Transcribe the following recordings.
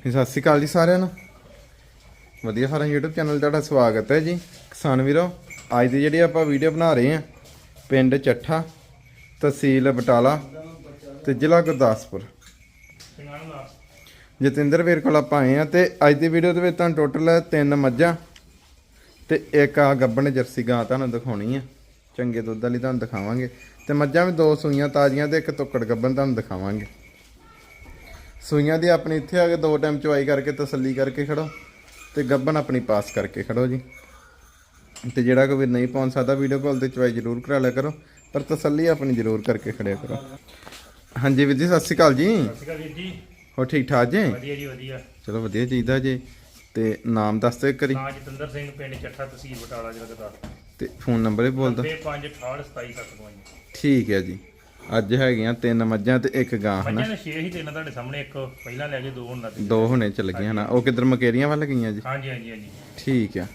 ਸਤਿ ਸ਼੍ਰੀ ਅਕਾਲ ਜੀ ਸਾਰਿਆਂ ਨੂੰ। ਵਧੀਆ ਫਾਰਮ YouTube ਚੈਨਲ ਤੁਹਾਡਾ ਸਵਾਗਤ ਹੈ ਜੀ। ਕਿਸਾਨ ਵੀਰੋ, ਅੱਜ ਦੀ ਜਿਹੜੀ ਆਪਾਂ ਵੀਡੀਓ ਬਣਾ ਰਹੇ ਹਾਂ, ਪਿੰਡ ਚੱਠਾ, ਤਹਿਸੀਲ ਬਟਾਲਾ ਤੇ ਜ਼ਿਲ੍ਹਾ ਗੁਰਦਾਸਪੁਰ। ਜਤਿੰਦਰ ਵੀਰ ਕੋਲ ਆਪਾਂ ਆਏ ਆ ਤੇ ਅੱਜ ਦੀ ਵੀਡੀਓ ਦੇ ਵਿੱਚ ਤੁਹਾਨੂੰ ਟੋਟਲ ਤਿੰਨ ਮੱਝਾਂ ਤੇ ਇੱਕ ਆ ਗੱਬਣ ਜਰਸੀ ਗਾਂ ਤੁਹਾਨੂੰ ਦਿਖਾਉਣੀ ਆ। ਚੰਗੇ ਦੁੱਧ ਵਾਲੀ ਤੁਹਾਨੂੰ ਦਿਖਾਵਾਂਗੇ ਤੇ ਮੱਝਾਂ ਵੀ ਦੋ ਸੂਈਆਂ ਤਾਜ਼ੀਆਂ ਤੇ ਇੱਕ ਟੁੱਕੜ ਗੱਬਣ ਤੁਹਾਨੂੰ ਦਿਖਾਵਾਂਗੇ। ਸੂਈਆਂ ਦੀ ਆਪਣੀ ਇੱਥੇ ਆ ਕੇ ਦੋ ਟਾਈਮ ਚਵਾਈ ਕਰਕੇ ਤਸੱਲੀ ਕਰਕੇ ਖੜੋ ਤੇ ਗੱਬਨ ਆਪਣੀ ਪਾਸ ਕਰਕੇ ਖੜੋ ਜੀ। ਤੇ ਜਿਹੜਾ ਕੋਈ ਨਹੀਂ ਪਹੁੰਚ ਸਕਦਾ ਵੀਡੀਓ ਕਾਲ ਤੇ ਚਵਾਈ ਜ਼ਰੂਰ ਕਰਾ ਲਿਆ ਕਰੋ ਪਰ ਤਸੱਲੀ ਆਪਣੀ ਜ਼ਰੂਰ ਕਰਕੇ ਖੜਿਆ ਕਰੋ। ਹਾਂਜੀ ਵੀਰ ਜੀ ਸਤਿ ਸ਼੍ਰੀ ਅਕਾਲ ਜੀ। ਸਤਿ ਸ਼੍ਰੀ ਅਕਾਲ ਵੀਰ ਜੀ। ਹੋ ਠੀਕ ਠਾਕ ਜੀ? ਵਧੀਆ ਜੀ ਵਧੀਆ। ਚਲੋ ਵਧੀਆ ਚਾਹੀਦਾ ਜੀ। ਤੇ ਨਾਮ ਦੱਸ ਦਿਓ ਇੱਕ ਵਾਰੀ। ਨਾਂ ਜਤਿੰਦਰ ਸਿੰਘ ਪਿੰਡ ਚੱਠਾ ਤਹਿਸੀਲ ਬਟਾਲਾ ਜ਼ਿਲ੍ਹਾ ਗੁਰਦਾਸਪੁਰ। ਤੇ ਫੋਨ ਨੰਬਰ ਵੀ ਬੋਲ ਦਿਓ। 9568277752 ਠੀਕ ਹੈ ਜੀ। ਅੱਜ ਹੈਗੀਆਂ ਤਿੰਨ ਮੱਝਾਂ ਤੇ ਇੱਕ ਗਾਂ ਹਨਾ? ਮੱਝਾਂ ਦੇ ਛੇ ਹੀ ਤਿੰਨ ਤੁਹਾਡੇ ਸਾਹਮਣੇ ਇੱਕ ਪਹਿਲਾਂ ਲੈ ਕੇ ਦੋ ਹੁਣ ਲੱਗ ਦੋ ਹੁਣੇ ਚੱਲ ਗਈਆਂ ਹਨਾ? ਉਹ ਕਿੱਧਰ ਮਕੇਰੀਆਂ ਵੱਲ ਗਈਆਂ ਜੀ? ਹਾਂਜੀ ਹਾਂਜੀ ਹਾਂਜੀ। ਠੀਕ ਆ।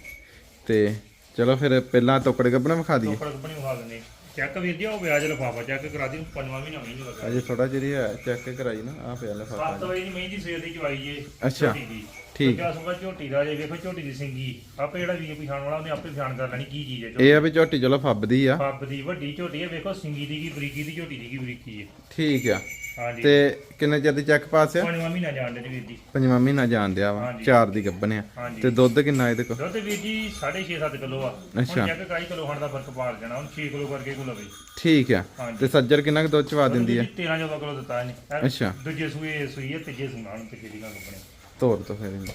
ਤੇ ਚਲੋ ਫਿਰ ਪਹਿਲਾਂ ਟੋਕੜ ਗੱਬਣਾ ਵਿਖਾ ਦਈਏ। ਟੋਕੜ ਬਣੀ ਵਿਖਾ ਦਿੰਦੇ ਚੈੱਕ ਵੀਰ ਜੀ ਉਹ ਵਿਆਜ ਲਫਾਫਾ ਚੈੱਕ ਕਰਾ ਦੀ ਪੰਜਵਾਂ ਮਹੀਨਾ ਨਹੀਂ ਲੱਗਾ ਅਜੇ ਥੋੜਾ ਜਿਹੜੀ ਹੈ ਚੈੱਕ ਕਰਾਈ ਨਾ ਆ ਪਿਆ ਲਿਫਾਫਾ 7 ਵਜੇ ਦੀ ਮਹੀਂ ਦੀ ਸਵੇਰ ਦੀ ਚਵਾਈ ਜੇ ਅੱਛਾ, ਝੋਟੀ ਦੀ ਠੀਕ। ਦੂਜਾ ਸੂਗਾ ਝੋਟੀ ਦਾ ਜੇ ਵੇਖੋ ਝੋਟੀ ਦੀ ਸਿੰਗੀ। ਆਪੇ ਜਿਹੜਾ ਵੀ ਪਛਾਣ ਵਾਲਾ ਉਹਨੇ ਆਪੇ ਪਛਾਣ ਕਰ ਲੈਣੀ ਕੀ ਚੀਜ਼ ਹੈ ਝੋਟੀ। ਇਹ ਆ ਵੀ ਝੋਟੀ ਚਲੋ ਫੱਬਦੀ ਆ। ਪੱਬ ਦੀ ਵੱਡੀ ਝੋਟੀ ਹੈ ਵੇਖੋ ਸਿੰਗੀ ਦੀ ਕੀ ਬਰੀਕੀ ਦੀ ਝੋਟੀ ਦੀ ਕੀ ਬਰੀਕੀ ਹੈ। ਠੀਕ ਆ। ਹਾਂਜੀ। ਤੇ ਕਿੰਨੇ ਚਿਰ ਦੀ ਚੈੱਕ ਪਾਸ ਆ? ਪੰਜਵਾਂ ਮਹੀਨਾ ਜਾਣਦੇ ਜੀ ਵੀਰ ਜੀ। ਪੰਜਵਾਂ ਮਹੀਨਾ ਜਾਣ ਦਿਆ ਵਾ। ਹਾਂਜੀ। ਚਾਰ ਦੀ ਗੱਬਣ ਆ। ਹਾਂਜੀ। ਤੇ ਦੁੱਧ ਕਿੰਨਾ ਇਹਦੇ ਕੋਲ? ਦੁੱਧ ਵੀਰ ਜੀ 6.5-7 ਕਿਲੋ ਆ। ਅੱਛਾ। ਹੁਣ ਚੈੱਕ ਕਰਾਈ ਕਿਲੋ ਹਣ ਦਾ ਫ਼ਰਕ ਪਾ ਜਾਣਾ ਹੁਣ 6 ਕਿਲੋ ਕਰਕੇ ਕੋ ਲਵੇ। ਠੀਕ ਆ। ਹਾਂਜੀ। ਤੇ ਸੱਜਰ ਕਿੰਨਾ ਕੁ ਦੁੱਧ ਚਵਾ ਦਿੰਦੀ ਆ? 13 14 ਕਿਲੋ ਦਿੱਤਾ ਇਹਨੇ। ਇਹ ਅੱਛਾ। ਦੂਜੇ ਸੂਏ ਸੂਈ ਹੈ ਤੀਜੇ ਸੂਣਾ ਦੀ ਗੱਲ ਬਣੇ ਤੋਰ ਤੋਂ ਫਿਰ ਇਹਨੂੰ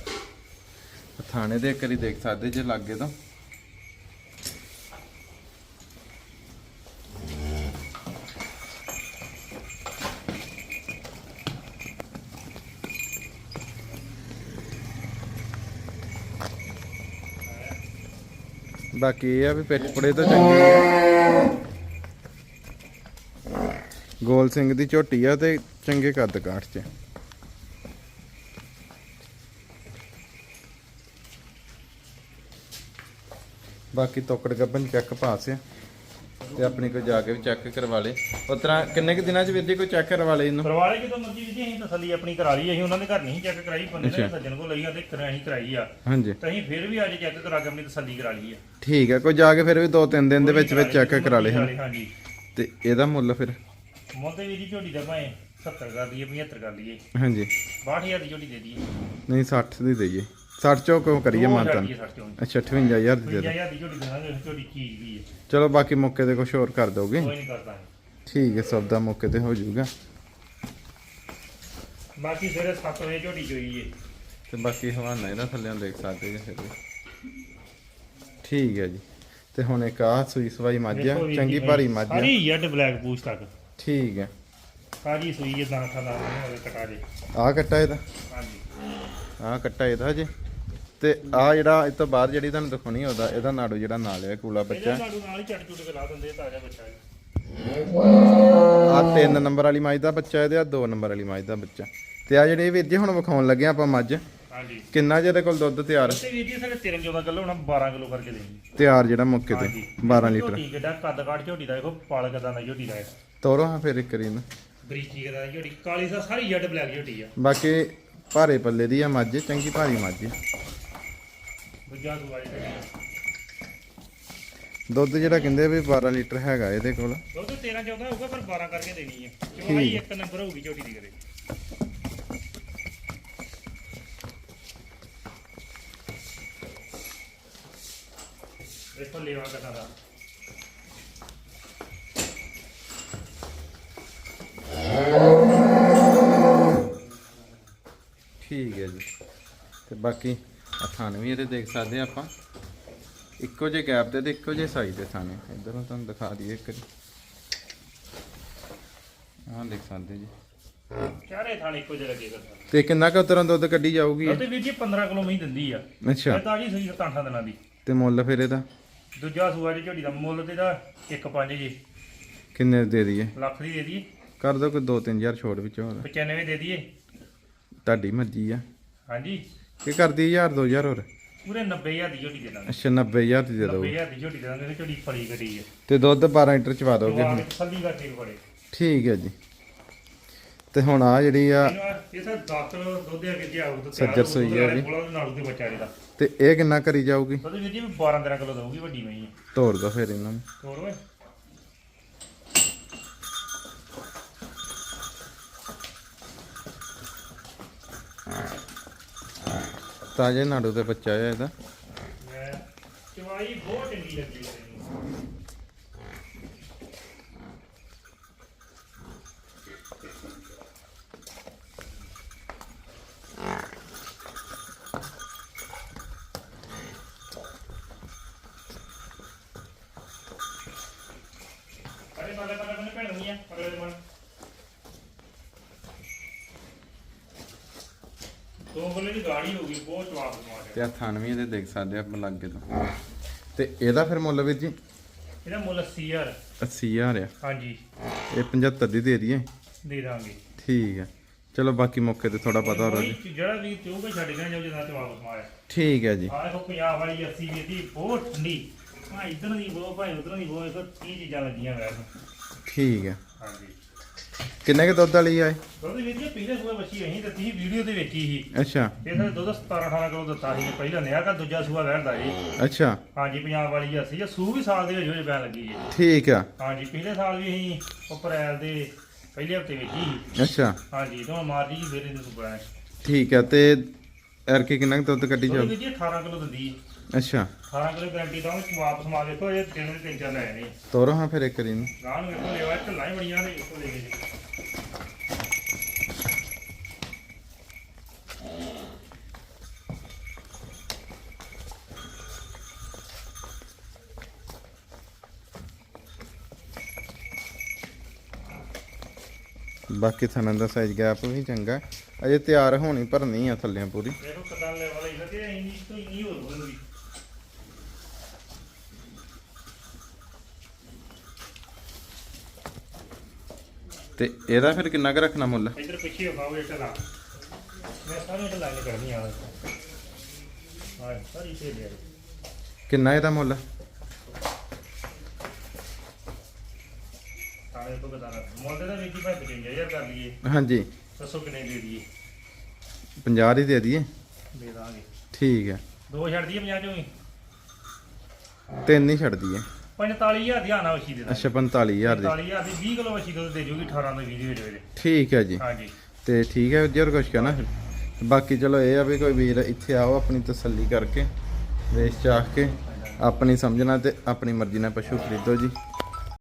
ਥਾਣੇ ਦੇ ਇੱਕ ਵਾਰੀ ਦੇਖ ਸਕਦੇ ਜੇ ਲੱਗੇ ਤਾਂ। ਬਾਕੀ ਇਹ ਆ ਵੀ ਪਿੱਠ ਪੁੜੇ ਤਾਂ ਚੰਗੀ ਆ। ਗੋਲ ਸਿੰਘ ਦੀ ਝੋਟੀ ਆ ਤੇ ਚੰਗੇ ਕੱਦ ਕਾਠ ਚ। ਬਾਕੀ ਤੋਕੜ ਗੱਬਨ ਚੈੱਕ ਪਾਸ ਆ ਤੇ ਆਪਣੀ ਕੋਈ ਜਾ ਕੇ ਵੀ ਚੈੱਕ ਕਰਵਾ ਲੇ। ਉਸ ਤਰ੍ਹਾਂ ਕਿੰਨੇ ਕੁ ਦਿਨਾਂ ਚ ਵੀਰ ਜੀ ਕੋਈ ਚੈੱਕ ਕਰਵਾ ਲੇ ਇਹਨੂੰ? ਪਰਿਵਾਰੇ ਜਦੋਂ ਮਰਜ਼ੀ ਜੀ ਅਸੀਂ ਤਸੱਲੀ ਆਪਣੀ ਕਰਾ ਲਈ ਅਸੀਂ ਉਹਨਾਂ ਦੇ ਘਰ ਨਹੀਂ ਚੈੱਕ ਕਰਾਈ ਬੰਦੇ ਨੇ। ਸੱਜਣ ਕੋ ਲਈ ਆ ਤੇ ਕਰਾ ਅਸੀਂ ਕਰਾਈ ਆ। ਹਾਂਜੀ। ਤੇ ਅਸੀਂ ਫਿਰ ਵੀ ਅੱਜ ਚੈੱਕ ਕਰਾ ਕੇ ਆਪਣੀ ਤਸੱਲੀ ਕਰਾ ਲਈ ਆ। ਠੀਕ ਹੈ ਕੋਈ ਜਾ ਕੇ ਫਿਰ ਵੀ ਦੋ ਤਿੰਨ ਦਿਨ ਦੇ ਵਿੱਚ ਵਿੱਚ ਚੈੱਕ ਕਰਾ ਲੇ ਹਾਂਜੀ। ਤੇ ਇਹਦਾ ਮੁੱਲ ਫਿਰ? ਮੋਤੇ ਵੀਰ ਜੀ ਝੋਟੀ ਦਾ ਭਾਵੇਂ 70 ਕਰ ਲਈਏ 75 ਕਰ ਲਈਏ ਹਾਂਜੀ। 62000 ਦੀ ਝੋਟੀ ਦੇ ਦਈਏ। ਨਹੀਂ 60 ਦੀ ਦਈਏ। 60 ਚੋਂ ਕਿਉਂ ਕਰੀਏ ਦੋ ਮਾਨਤਾ ਹਜ਼ਾਰ ਦੀ ਸੱਠ ਚੋਂ ਅੱਛਾ 58000 ਦੀ ਦੇ ਦਿਓ। 50000 ਦੀ ਝੋਟੀ ਦੇਵਾਂਗੇ ਝੋਟੀ ਚੀਜ਼ ਵੀ ਹੈ। ਚਲੋ ਬਾਕੀ ਮੌਕੇ ਤੇ ਕੁਝ ਹੋਰ ਕਰ ਦੋਗੇ? ਕੋਈ ਨਹੀਂ ਕਰਦਾ ਠੀਕ ਹੈ ਸਭ ਦਾ ਮੌਕੇ ਤੇ ਹੋ ਜਾਊਗਾ। ਬਾਕੀ ਸਵੇਰੇ 7 ਵਜੇ ਝੋਟੀ ਚੋਈ ਤੇ ਬਾਕੀ ਹਵਾਨਾ ਇਹਦਾ ਥੱਲੇ ਦੇਖ ਸਕਦੇ ਜੀ ਫਿਰ। ਠੀਕ ਹੈ ਜੀ। ਤੇ ਹੁਣ ਇੱਕ ਆ ਸੂਈ ਸਵਾਈ ਮੱਝ ਆ ਦੇਖੋ ਵੀਰ ਚੰਗੀ ਭਾਰੀ ਮੱਝ। ਆ ਸਾਰੀ ਯੱਡ ਬਲੈਕ ਪੂਛ ਤੱਕ ਠੀਕ ਹੈ। ਸਾਰੀ ਸੂਈ ਜੇ ਦਾਣਾ ਖਾਦਾ ਹੋਵੇ ਕਟਾ ਦੇ ਆ ਕੱਟਾ ਇਹਦਾ? ਹਾਂਜੀ। ਆ ਕੱਟਾ ਇਹਦਾ ਜੇ ਤੇ ਆ ਜਿਹੜਾ ਇਸ ਤੋਂ ਬਾਅਦ ਜਿਹੜੀ ਤੁਹਾਨੂੰ ਦਿਖਾਉਣੀ ਉਹਦਾ ਇਹਦਾ ਨਾੜੂ ਜਿਹੜਾ ਨਾਲ ਹੈ ਕੂਲਾ ਬੱਚਾ। ਨਾੜੂ ਨਾਲ ਹੀ ਚੱਟ ਚੁੱਟ ਕੇ ਲਾ ਦਿੰਦੇ ਤਾਜ਼ਾ ਬੱਚਾ ਜੀ। ਆ ਤਿੰਨ ਨੰਬਰ ਵਾਲੀ ਮੱਝ ਦਾ ਬੱਚਾ ਇਹਦੇ ਆ ਦੋ ਨੰਬਰ ਵਾਲੀ ਮੱਝ ਦਾ ਬੱਚਾ। ਤੇ ਆ ਜਿਹੜੇ ਵੀਰ ਜੀ ਹੁਣ ਵਿਖਾਉਣ ਲੱਗੇ ਆਪਾਂ ਮੱਝ ਹਾਂਜੀ। ਕਿੰਨਾ ਜਿਹਦੇ ਕੋਲ ਦੁੱਧ ਤਿਆਰ? ਤੇ ਵੀਰ ਜੀ ਸਾਡੇ 13 14 ਕਿਲੋ ਹੁਣ 12 ਕਿਲੋ ਕਰਕੇ ਦੇਣੀ। ਤਿਆਰ ਜਿਹੜਾ ਮੁੱਕੇ ਤੇ ਹਾਂਜੀ। 12 ਲੀਟਰ। ਝੋਟੀ ਕਿੱਡਾ ਕੱਦ ਕਾਠ ਝੋਟੀ ਦਾ ਦੇਖੋ ਪਾਲ ਕਦਾਂ ਦਾ ਝੋਟੀ ਦਾ। ਤੋਰੋ ਹਾਂ ਫਿਰ ਇੱਕ ਇਹਨੂੰ ਬਰੀਕੀ ਕਦਾਂ ਦੀ ਝੋਟੀ ਕਾਲੀ ਸਾਰੀ ਯੱਡ ਬਲੈਕ ਝੋਟੀ ਆ। ਬਾਕੀ ਭਾਰੇ ਪੱਲੇ ਦੀ ਆ ਮੱਝ ਚੰਗੀ ਭਾਰੀ ਮੱਝ ਆ। ਦੂਜਾ ਦੁੱਧ ਜਿਹੜਾ ਕਹਿੰਦੇ ਵੀ 12 ਲੀਟਰ ਹੈਗਾ ਇਹਦੇ ਕੋਲ। ਦੁੱਧ 13 14 ਹੋਊਗਾ ਪਰ 12 ਕਰਕੇ ਦੇਣੀ ਹੈ ਚਵਾਈ ਇੱਕ ਨੰਬਰ ਹੋਊਗੀ ਝੋਟੀ ਦੀ ਕਰੇ ਦੇਖੋ ਲੇਵਾ ਕਦਾਂ ਦਾ। ਠੀਕ ਹੈ ਜੀ। ਤੇ ਬਾਕੀ? ਆ ਵੀ ਇਹਦੇ ਦੇਖ ਸਕਦੇ ਆ ਆਪਾਂ। ਇੱਕੋ ਜਿਹੇ ਗੈਪ ਤੇ ਤੇ ਇੱਕੋ ਜਿਹੇ ਸਾਈਜ਼ ਦੇ ਥਾਨੇ ਇਧਰੋਂ ਤੁਹਾਨੂੰ ਦਿਖਾ ਦਈਏ ਇੱਕ ਆਹ ਦੇਖ ਸਕਦੇ ਜੀ। ਚਾਰੇ ਥਾਣੇ ਇੱਕੋ ਜਿਹੇ ਲੱਗੇਗਾ ਤੇ ਕਿੰਨਾ ਕੁ ਉਤਰਾਂ ਦੁੱਧ ਕੱਢੀ ਜਾਊਗੀ? ਇਹ? ਦੁੱਧ ਵੀਰ ਜੀ 15 ਕਿਲੋ ਮਹੀਂ ਦਿੰਦੀ ਆ। ਅੱਛਾ। ਇਹ ਤਾਂ ਜੀ ਸਹੀ 7 ਦਿਨਾਂ ਦੀ। ਤੇ ਮੁੱਲ ਫਿਰ ਇਹਦਾ? ਦੂਜਾ ਸੂਆ ਜੀ ਝੋਟੀ ਦਾ ਮੁੱਲ ਤੇ ਦਾ 1.5 ਜੀ। ਕਿੰਨੇ ਦੇ ਦਈਏ? ਲੱਖ ਦੀ ਦੇ ਦਈਏ। ਕਰ ਦੋ ਕੋਈ 2-3000 ਛੋਟ ਵਿੱਚ। ਹੋਰ 95 ਦੇ ਦਈਏ। ਤੁਹਾਡੀ ਮਰਜ਼ੀ ਆ। ਹਾਂਜੀ। ਕੀ ਕਰਦੀ 1000 2000 ਹੋਰ। ਪੂਰੇ 90000 ਦੀ ਝੋਟੀ ਦੇ ਦਾਂਗੇ। ਅੱਛਾ 90000 ਦੀ ਦੇ ਦੋ 90000 ਦੀ ਝੋਟੀ ਦੇ ਦਾਂਗੇ ਝੋਟੀ ਫੜੀ ਗੱਡੀ ਹੈ ਤੇ ਦੁੱਧ 12 ਲੀਟਰ ਚਵਾ ਦੋਗੇ ਹੁਣ। ਵਿੱਚ ਥੱਲੀ ਕਰਕੇ ਬੜੇ ਠੀਕ ਹੈ ਜੀ। ਤੇ ਹੁਣ ਆ ਜਿਹੜੀ ਆ ਆ- ਇਹ ਤਾਂ 10 ਕਿਲੋ ਦੁੱਧ ਦੇ ਅੱਗੇ ਆਉ ਤਾਂ ਸੱਜਰ ਸੂਈ ਆ ਜੀ। ਨਾਲ ਦੇ ਬੱਚਾ ਇਹਦਾ ਤੇ ਇਹ ਕਿੰਨਾ ਕਰੀ ਜਾਊਗੀ? ਵੀਰ ਜੀ 12 13 ਕਿਲੋ ਦਊਗੀ ਵੱਡੀ ਮਈ ਤੋਰ ਦੋ ਫਿਰ ਇਹਨਾਂ ਨੂੰ। ਹੋਰ ਓਏ। ਤਾਜੇ ਨਾੜੂ ਤੇ ਬੱਚਾ ਹੈ ਇਹਦਾ। ਚਵਾਈ ਬਹੁਤ ਚੰਗੀ ਲੱਗੀ ਮੈਨੂੰ ਅਰੇ ਬਾਲੇ ਬਾਲੇ ਬਾਲੇ ਭੈਣ ਹੋਈਆਂ ਅਗਲੇ ਮਨ ਦੋ ਬੋਲੇ ਦੀ ਗਾੜੀ ਹੋ ਗਈ ਬਹੁਤ ਜਵਾਬ ਮਾਰ ਤੇ ਆ ਥਣ ਵੀ ਇਹਦੇ ਦੇਖ ਸਕਦੇ ਆ ਆਪਾਂ ਲੱਗੇ ਤੋਂ। ਤੇ ਇਹਦਾ ਫਿਰ ਮੁੱਲ ਵੀਰ ਜੀ? ਇਹਦਾ ਮੁੱਲ 80000 80000 ਆ। ਹਾਂਜੀ। ਇਹ 75 ਦੀ ਦੇ ਦਈਏ? ਦੇ ਦਾਂਗੇ। ਠੀਕ ਹੈ ਚਲੋ ਬਾਕੀ ਮੌਕੇ ਤੇ ਥੋੜਾ ਪਤਾ ਹੋ ਜੀ। ਕੋਈ ਜਿਹੜਾ ਵੀ ਚੋਗੇ ਛੱਡ ਗਿਆ ਜਾਓ ਜਦਾਂ ਤੇ ਵਾਪਸ ਮਾਰਿਆ। ਠੀਕ ਹੈ ਜੀ। ਆਹ ਦੇਖੋ ਪੰਜਾਬ ਵਾਲੀ 80 ਵੀ ਦੀ ਬਹੁਤ ਠੰਡੀ। ਆ ਇਧਰ ਦੀ ਬੋ ਭਾਈ ਉਧਰ ਦੀ ਬੋ ਇਹ ਚੀਜ਼ਾਂ ਲੱਗੀਆਂ ਵੈਸੇ। ਠੀਕ ਹੈ ਕਿੰਨੇ ਕੇ ਦੁੱਧ ਵਾਲੀ ਆਏ ਦੁੱਧ ਵੀ ਜੀ ਪਹਿਲੇ ਸੂਆ ਬੱਚੀ ਅਸੀਂ ਦਿੱਤੀ ਸੀ ਵੀਡੀਓ ਦੇ ਵਿੱਚ ਹੀ ਅੱਛਾ। ਇਹਦਾ ਦੁੱਧ 17 18 ਕਿਲੋ ਦਿੱਤਾ ਸੀ ਪਹਿਲਾਂ ਨਿਆ ਕਾ ਦੂਜਾ ਸੂਆ ਵਹਿੰਦਾ ਜੀ ਅੱਛਾ। ਹਾਂਜੀ ਪੰਜਾਬ ਵਾਲੀ 80 ਜਾਂ ਸੂ ਵੀ ਸਾਲ ਦੇ ਵਿੱਚ ਹੋਏ ਪੈਣ ਲੱਗੀ ਜੀ ਠੀਕ ਆ। ਹਾਂਜੀ ਪਿਛਲੇ ਸਾਲ ਵੀ ਅਸੀਂ ਅਪ੍ਰੈਲ ਦੇ ਪਹਿਲੇ ਹਫ਼ਤੇ ਵਿੱਚ ਹੀ ਅੱਛਾ। ਹਾਂਜੀ ਤੇ ਮਾਰਜੀ ਜੀ ਫਿਰ ਇਹਨੂੰ ਸੁਪਰਾਂ ਠੀਕ ਆ ਤੇ ਐਰਕੇ ਕਿੰਨਾ ਕੁ ਦੁੱਧ ਕੱਢੀ ਵੀ ਜੀ 18 ਕਿਲੋ ਦਿੰਦੀ। ਅੱਛਾ। 18 ਕਿਲੋ ਗਾਰੰਟੀ ਦਾ ਵਾਪਸ ਮਾਰ ਦੇਖੋ ਇਹ ਤਿੰਨ ਦੇ ਤਿੰਨ ਚਾਰ ਲੈ ਨੇ। ਤੋਰੋ ਹਾਂ ਫਿਰ ਇੱਕ ਵਾਰੀ ਨੂੰ ਗਾਂ ਨੂੰ ਵੇਖੋ ਲੈਵਾ ਢੱਲਾਂ ਹੀ ਬੜੀਆਂ ਨੇ ਵੇਖੋ ਲੈ ਕੇ। ਬਾਕੀ ਥਣਾਂ ਦਾ ਸਾਈਜ਼ ਗੈਪ ਵੀ ਚੰਗਾ ਹੈ। ਅਜੇ ਤਿਆਰ ਹੋਣੀ ਭਰਨੀ ਆ ਥੱਲੇ ਪੂਰੀ। ਦੇਖੋ ਕਦਾਂ ਲੈਵਲ ਇਹਦਾ ਤੇ ਇੰਨੀ ਤੋਂ ਇੰਨੀ ਹੋਰ ਬਣੂਗੀ ਤੇ ਇਹਦਾ ਫਿਰ ਕਿੰਨਾ ਕੁ ਰੱਖਣਾ ਮੁੱਲ? ਇੱਧਰ ਪਿੱਛੇ ਵਿਖਾਓ ਇਹ ਢੱਲਾਂ। ਮੈਂ ਸਾਰੇ ਢੱਲਾਂ ਨੇ ਕਰਨੀ ਆ। ਹਾਂ ਸਾਰੀ ਤੇ ਦੇ ਕਿੰਨਾ ਇਹਦਾ ਮੁੱਲ? ਤਾਲੇ ਤੋਂ ਬਤਾ ਲਾ ਮੋਢੇ ਦਾ ਵਿੱਚ ਹੀ ਭਾਈ 55000 ਕਰ ਲਈਏ। ਹਾਂਜੀ। ਦੱਸੋ ਕਿੰਨੇ ਦੇ ਦਈਏ? 50 ਦੀ ਦੇ ਦਈਏ। ਦੇ ਦਾਂਗੇ। ਠੀਕ ਹੈ। ਦੋ ਛੱਡ ਦਈਏ 50 ਚੋਂ ਹੀ ਤਿੰਨ ਹੀ ਛੱਡ ਦਈਏ। 45000 ਦੀ ਆਣਾ ਵਸ਼ੀ ਦੇ ਦਾਂਗੇ। ਅੱਛਾ 45000 ਦੀ। 45000 ਦੀ 20 ਕਿਲੋ ਵਸ਼ੀ ਦੁੱਧ ਦੇ ਜੂਗੀ 18 ਤੋਂ 20 ਦੇ ਵਿੱਚ ਵਿੱਚ ਠੀਕ ਹੈ ਜੀ। ਹਾਂਜੀ। ਤੇ ਠੀਕ ਹੈ ਜਰ ਕੁਛ ਕਹਿਣਾ ਫਿਰ। ਬਾਕੀ ਚਲੋ ਇਹ ਆ ਵੀ ਕੋਈ ਵੀਰ ਇੱਥੇ ਆਓ ਆਪਣੀ ਤਸੱਲੀ ਕਰਕੇ ਵੇਚ ਚਾਖ ਕੇ ਆਪਣੀ ਸਮਝਣਾ ਤੇ ਆਪਣੀ ਮਰਜ਼ੀ ਨਾਲ ਪਸ਼ੂ ਖਰੀਦੋ ਜੀ।